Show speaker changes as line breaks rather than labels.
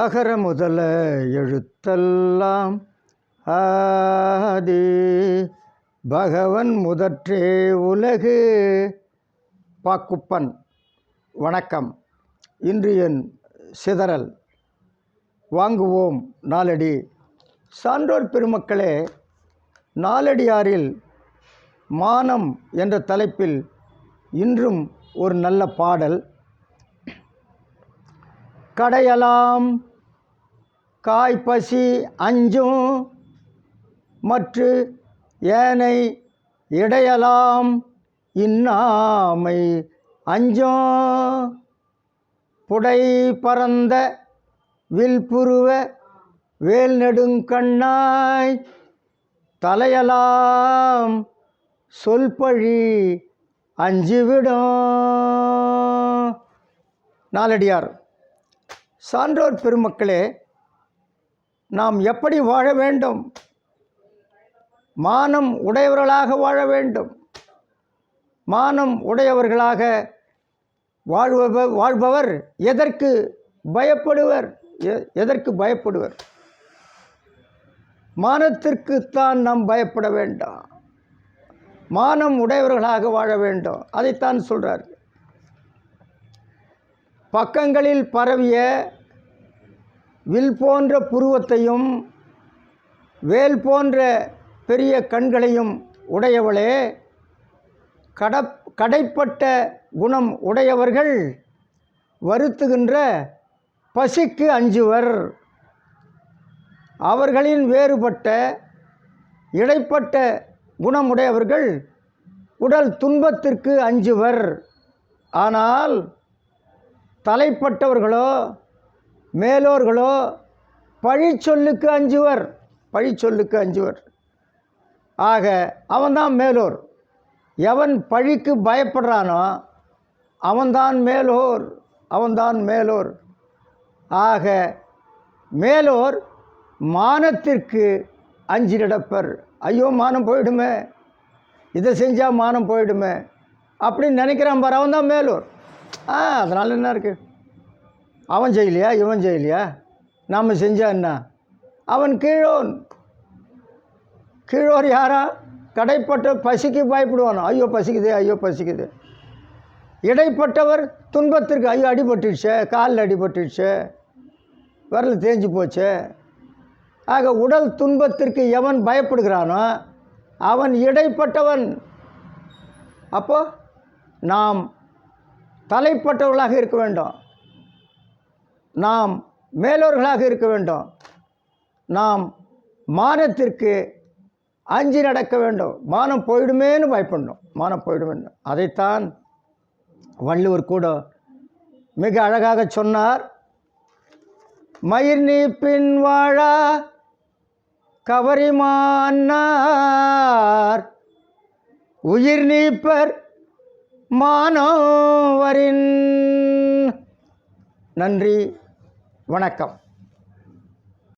அகர முதல எழுத்தெல்லாம் ஆதி பகவன் முதற்றே உலகு பாக்குப்பன் வணக்கம் இன்று என் சிதறல் வாங்குவோம் நாளடி சான்றோர் பெருமக்களே நாளடியாரில் மானம் என்ற தலைப்பில் இன்றும் ஒரு நல்ல பாடல் கடையலாம் காய்பசி அஞ்சும் மற்று ஏனை இடையலாம் இன்னாமை அஞ்சும் புடை பரந்த வில்புருவ வேல் நெடுங்கண்ணாய் தலையலாம் சொல்பழி அஞ்சுவிடும் நாலடியார் சான்றோர் பெருமக்களே நாம் எப்படி வாழ வேண்டும் மானம் உடையவர்களாக வாழ வேண்டும் மானம் உடையவர்களாக வாழ்வ வாழ்பவர் எதற்கு பயப்படுவர் எதற்கு பயப்படுவர் மானத்திற்குத்தான் நாம் பயப்பட வேண்டாம் மானம் உடையவர்களாக வாழ வேண்டும் அதைத்தான் சொல்கிறார்கள் பக்கங்களில் பரவிய வில் போன்ற புருவத்தையும் வேல் போன்ற பெரிய கண்களையும் உடையவளே கடப் கடைப்பட்ட குணம் உடையவர்கள் வருத்துகின்ற பசிக்கு அஞ்சுவர் அவர்களின் வேறுபட்ட இடைப்பட்ட குணமுடையவர்கள் உடல் துன்பத்திற்கு அஞ்சுவர் ஆனால் தலைப்பட்டவர்களோ மேலோர்களோ பழிச்சொல்லுக்கு அஞ்சுவர் பழிச்சொல்லுக்கு அஞ்சுவர் ஆக அவன்தான் மேலோர் எவன் பழிக்கு பயப்படுறானோ அவன்தான் மேலோர் அவன்தான் மேலோர் ஆக மேலோர் மானத்திற்கு அஞ்சு நடப்பர் ஐயோ மானம் போயிடுமே இதை செஞ்சால் மானம் போயிடுமே அப்படின்னு நினைக்கிறான் பார் அவன்தான் மேலூர் ஆ அதனால் என்ன இருக்குது அவன் செய்யலையா இவன் செய்யலையா நாம் செஞ்சா என்ன அவன் கீழோன் கீழோர் யாரா கடைப்பட்ட பசிக்கு பயப்படுவான் ஐயோ பசிக்குது ஐயோ பசிக்குது இடைப்பட்டவர் துன்பத்திற்கு ஐயோ அடிபட்டுடுச்சு காலில் அடிபட்டுடுச்சு விரல் தேஞ்சு போச்சு ஆக உடல் துன்பத்திற்கு எவன் பயப்படுகிறானோ அவன் இடைப்பட்டவன் அப்போ நாம் தலைப்பட்டவர்களாக இருக்க வேண்டும் நாம் மேலோர்களாக இருக்க வேண்டும் நாம் மானத்திற்கு அஞ்சு நடக்க வேண்டும் மானம் போயிடுமேன்னு பயப்படணும் மானம் போயிடுமேன்னு அதைத்தான் வள்ளுவர் கூட மிக அழகாக சொன்னார் மயிர் பின் வாழா கவரிமானார் உயிர் நீப்பர் மானோவரின் நன்றி வணக்கம்